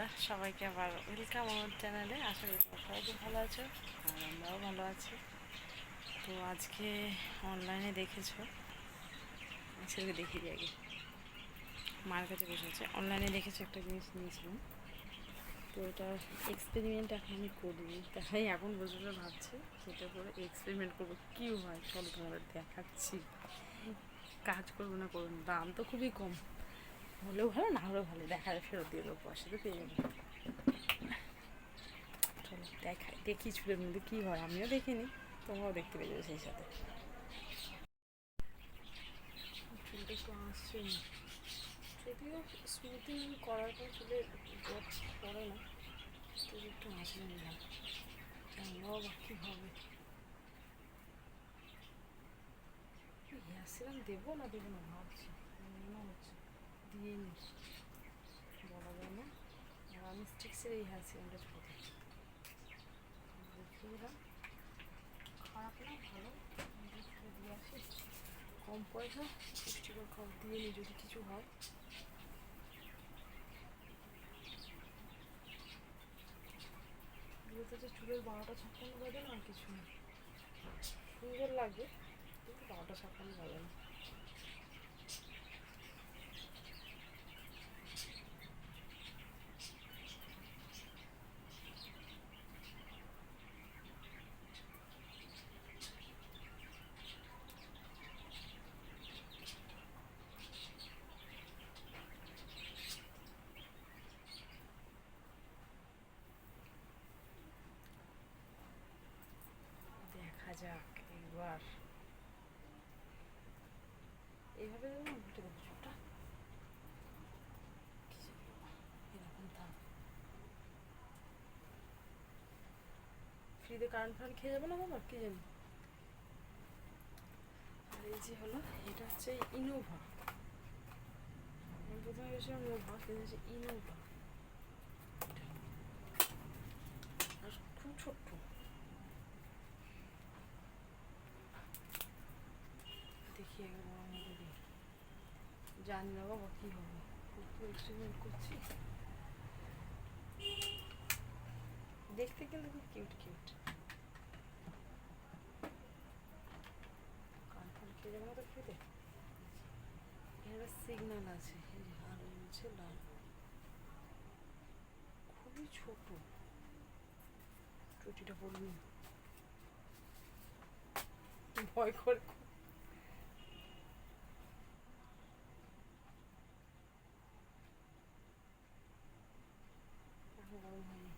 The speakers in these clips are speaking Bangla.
বন্ধুরা, সবাইকে আবার ওয়েলকাম আমার চ্যানেলে আশা করি সবাই খুব ভালো আছো, আর আমরাও ভালো আছি। তো আজকে অনলাইনে দেখেছ ছেলেকে দিই আগে। মার কাছে বসে আছে। অনলাইনে দেখেছ একটা জিনিস নিয়েছিলাম। তো এটার এক্সপেরিমেন্ট এখন আমি করিনি। তাই এখন বসে বসে ভাবছি সেটা করে এক্সপেরিমেন্ট করব। কী হয়? চলো তোমাদের দেখাচ্ছি। কাজ করব না, করব দাম তো খুবই কম। হলেও ভালো, না হলেও ভালো। দেখা ফেরত দিয়ে পয়সা তো পেয়ে যাব। চলো, দেখাই, দেখি চুলের মধ্যে কী হয়। আমিও দেখিনি, তোমরাও দেখতে পেয়ে যাবে সেই সাথে। একটু আসছে না। যদিও করার পর না একটু বা কী হবে। দেবো না দেবো না, ভাবছি। মনে হচ্ছে দিয়ে নি বলা যায় না আর আমি স্টিক্সের এই হেয়ার সিরামটা ছোটো দেখিয়ে দিলাম খারাপ না ভালো দিয়ে আসি কম পয়সা পুষ্টিকর খাবার দিয়ে নি যদি কিছু হয় এগুলোতে যে চুলের বারোটা ছাপ্পান্ন বাজে না আর কিছু না সুন্দর লাগে কিন্তু বারোটা ছাপ্পান্ন বাজে না দেখা যাক এবার এইভাবে দেবো না উল্টে এরকম থাক। ফ্রিতে কারেন্ট ফারেন্ট খেয়ে যাবে না বাবা কি জানি? আর এই যে হলো, এটা হচ্ছে ইনোভা আমি প্রথমে গেছিলাম কিন্তু হচ্ছে ইনোভা আর খুব ছোট্ট দেখি একবার আমার মধ্যে দিই জানি না বাবা কী হবে? এক্সপেরিমেন্ট করছি। দেখতে কিন্তু খুব কিউট কিউট কান ফান খেয়ে যাবে তো খেতে? এখানে সিগন্যাল আছে আর হচ্ছে লাল। খুবই ছোট। চুটিটা পড়বি ভয় করে খুব। এখনও গরম হয়নি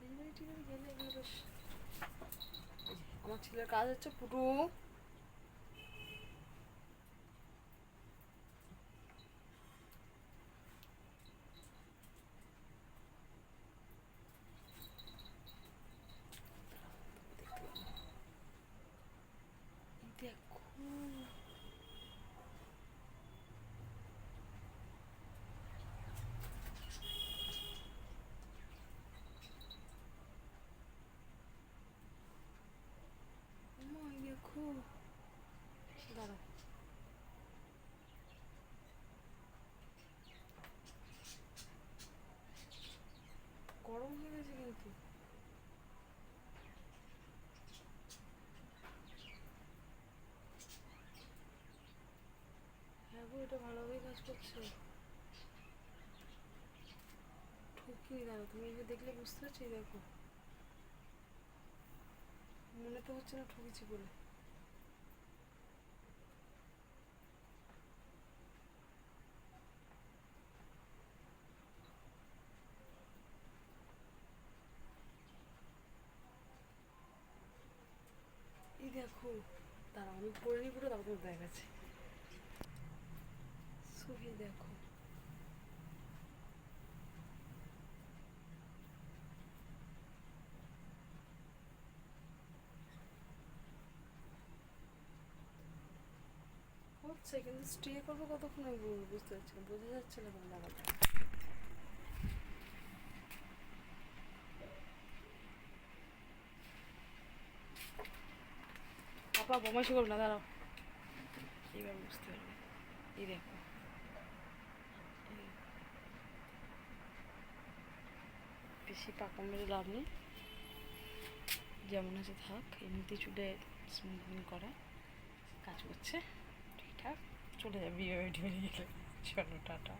ডেলিভারি টিলিভারি গেলে এগুলো বেশ এই যে, আমার ছেলের কাজ হচ্ছে পুটু এই দেখো মা এই দেখো দাঁড়াও গরম হয়ে গেছে কিন্তু। হ্যাঁ গো, এটা ভালোভাবেই কাজ করছে। ঠকিনি দাঁড়ো তুমি যে দেখলে বুঝতে পারছি? দেখো। মনে তো হচ্ছে না ঠকেছি বলে। দাঁড়াও, আমি পরে নি পুরো তারপর দেখাচ্ছি সুখে দেখো। হচ্ছে কিন্তু স্টে করব কতক্ষণ আমি বুঝতে পারছি না, বোঝা যাচ্ছে না কোনো ব্যাপারটা। আপা বমাইশি করবে না দাঁড়াও এইবার বুঝতে পারবে এই দেখো বেশি পাকা মেরে লাভ নেই যেমন আছে থাক এমনিতে চুলে স্মুথনিং করা কাজ করছে ঠিকঠাক চলে যাবে বিয়ে বাড়ি গেলে চলো টাটা